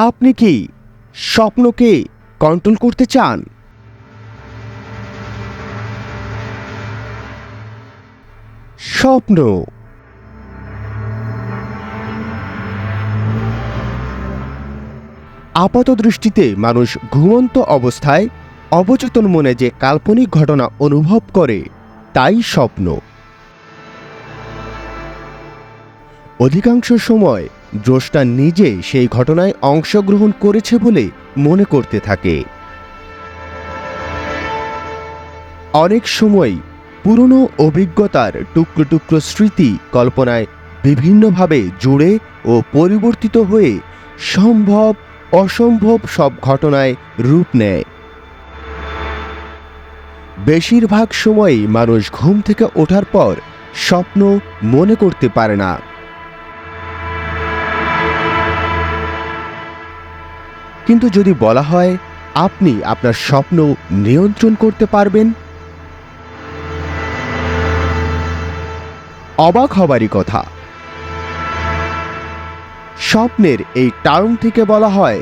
আপনি কি স্বপ্নকে কন্ট্রোল করতে চান? স্বপ্ন। আপাত দৃষ্টিতে মানুষ ঘুমন্ত অবস্থায় অবচেতন মনে যে কাল্পনিক ঘটনা অনুভব করে, তাই স্বপ্ন। অধিকাংশ সময় দ্রষ্টা নিজে সেই ঘটনায় অংশগ্রহণ করেছে বলে মনে করতে থাকে। অনেক সময় পুরনো অভিজ্ঞতার টুকরো টুকরো স্মৃতি কল্পনায় বিভিন্নভাবে জুড়ে ও পরিবর্তিত হয়ে সম্ভব, অসম্ভব সব ঘটনায় রূপ নেয়। বেশিরভাগ সময়ই মানুষ ঘুম থেকে ওঠার পর স্বপ্ন মনে করতে পারে না। কিন্তু যদি বলা হয়, আপনি আপনার স্বপ্ন নিয়ন্ত্রণ করতে পারবেন। অবাক হবারই কথা। স্বপ্নের এই টার্ম থেকে বলা হয়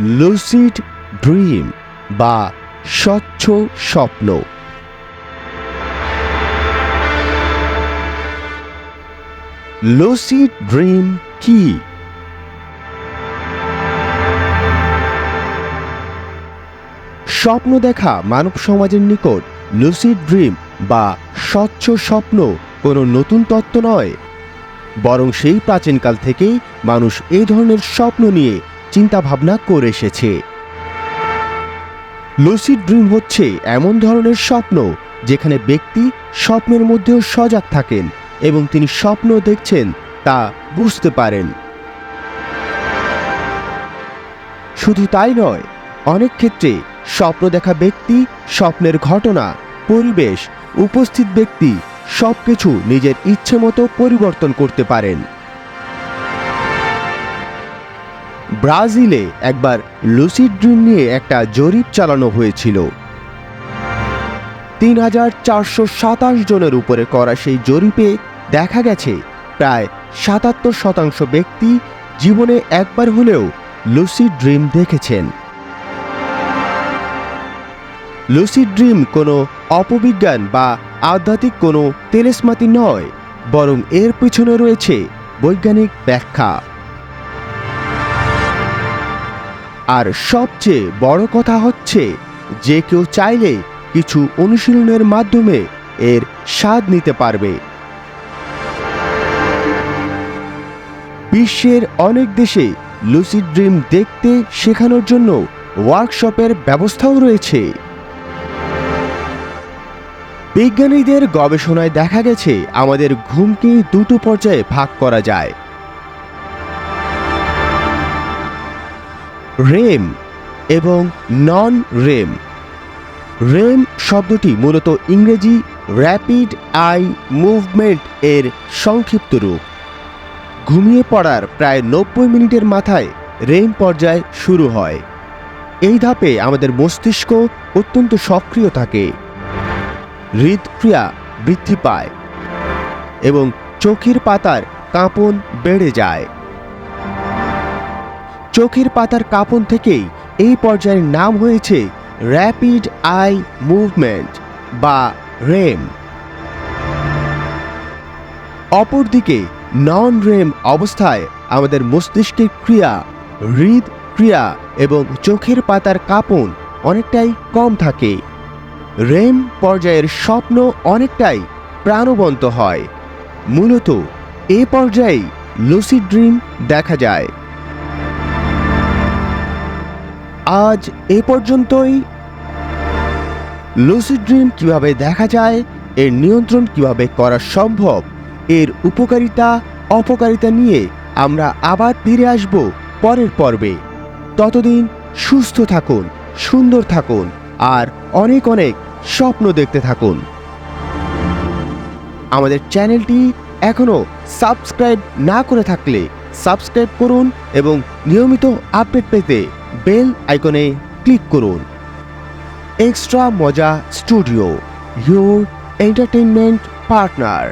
লুসিড ড্রিম বা স্বচ্ছ স্বপ্ন। লুসিড ড্রিম কি? স্বপ্ন দেখা মানব সমাজের নিকট লুসিড ড্রিম বা স্বচ্ছ স্বপ্ন কোনো নতুন তত্ত্ব নয়। বরং সেই প্রাচীনকাল থেকেই মানুষ এই ধরনের স্বপ্ন নিয়ে চিন্তাভাবনা করে এসেছে। লুসিড ড্রিম হচ্ছে এমন ধরনের স্বপ্ন যেখানে ব্যক্তি স্বপ্নের মধ্যেও সজাগ থাকেন এবং তিনি স্বপ্ন দেখছেন তা বুঝতে পারেন। শুধু তাই নয়, অনেক ক্ষেত্রে স্বপ্ন দেখা ব্যক্তি, স্বপ্নের ঘটনা, পরিবেশ, উপস্থিত ব্যক্তি সব কিছু নিজের ইচ্ছে মতো পরিবর্তন করতে পারেন। ব্রাজিলে একবার লুসিড ড্রিম নিয়ে একটা জরিপ চালানো হয়েছিল। তিন হাজার চারশো সাতাশ জনের উপরে করা সেই জরিপে দেখা গেছে, প্রায় সাতাত্তর শতাংশ ব্যক্তি জীবনে একবার হলেও লুসিড ড্রিম দেখেছেন। লুসিড ড্রিম কোনো অপবিজ্ঞান বা আধ্যাত্মিক কোনো তেলেসমাতি নয়, বরং এর পিছনে রয়েছে বৈজ্ঞানিক ব্যাখ্যা। আর সবচেয়ে বড় কথা হচ্ছে যে কেউ চাইলে কিছু অনুশীলনের মাধ্যমে এর স্বাদ নিতে পারবে। বিশ্বের অনেক দেশে লুসিড ড্রিম দেখতে শেখানোর জন্য ওয়ার্কশপের ব্যবস্থাও রয়েছে। বিজ্ঞানীদের গবেষণায় দেখা গেছে, আমাদের ঘুমকে দুটো পর্যায়ে ভাগ করা যায়। রেম এবং নন রেম রেম শব্দটি মূলত ইংরেজি র্যাপিড আই মুভমেন্ট এর সংক্ষিপ্ত রূপ। ঘুমিয়ে পড়ার প্রায় নব্বই মিনিটের মাথায় রেম পর্যায় শুরু হয়। এই ধাপে আমাদের মস্তিষ্ক অত্যন্ত সক্রিয় থাকে। হৃদক্রিয়া বৃদ্ধি পায় এবং চোখের পাতার কাঁপন বেড়ে যায়। চোখের পাতার কাঁপন থেকেই এই পর্যায়ের নাম হয়েছে র্যাপিড আই মুভমেন্ট বা রেম। অপরদিকে নন রেম অবস্থায় আমাদের মস্তিষ্কের ক্রিয়া হৃদ ক্রিয়া এবং চোখের পাতার কাঁপন অনেকটাই কম থাকে। রেম পর্যায়ের স্বপ্ন অনেকটাই প্রাণবন্ত হয়। মূলত এ পর্যায়ে লুসিড ড্রিম দেখা যায়। আজ এ পর্যন্তই। লুসিড ড্রিম কীভাবে দেখা যায়, এর নিয়ন্ত্রণ কীভাবে করা সম্ভব, এর উপকারিতা, অপকারিতা নিয়ে আমরা আবার ফিরে আসব পরের পর্বে। ততদিন সুস্থ থাকুন, সুন্দর থাকুন, আর অনেক অনেক স্বপ্ন দেখতে থাকুন। আমাদের চ্যানেলটি এখনও সাবস্ক্রাইব না করে থাকলে সাবস্ক্রাইব করুন এবং নিয়মিত আপডেট পেতে বেল আইকনে ক্লিক করুন। এক্সট্রা মজা স্টুডিও ইউর এন্টারটেনমেন্ট পার্টনার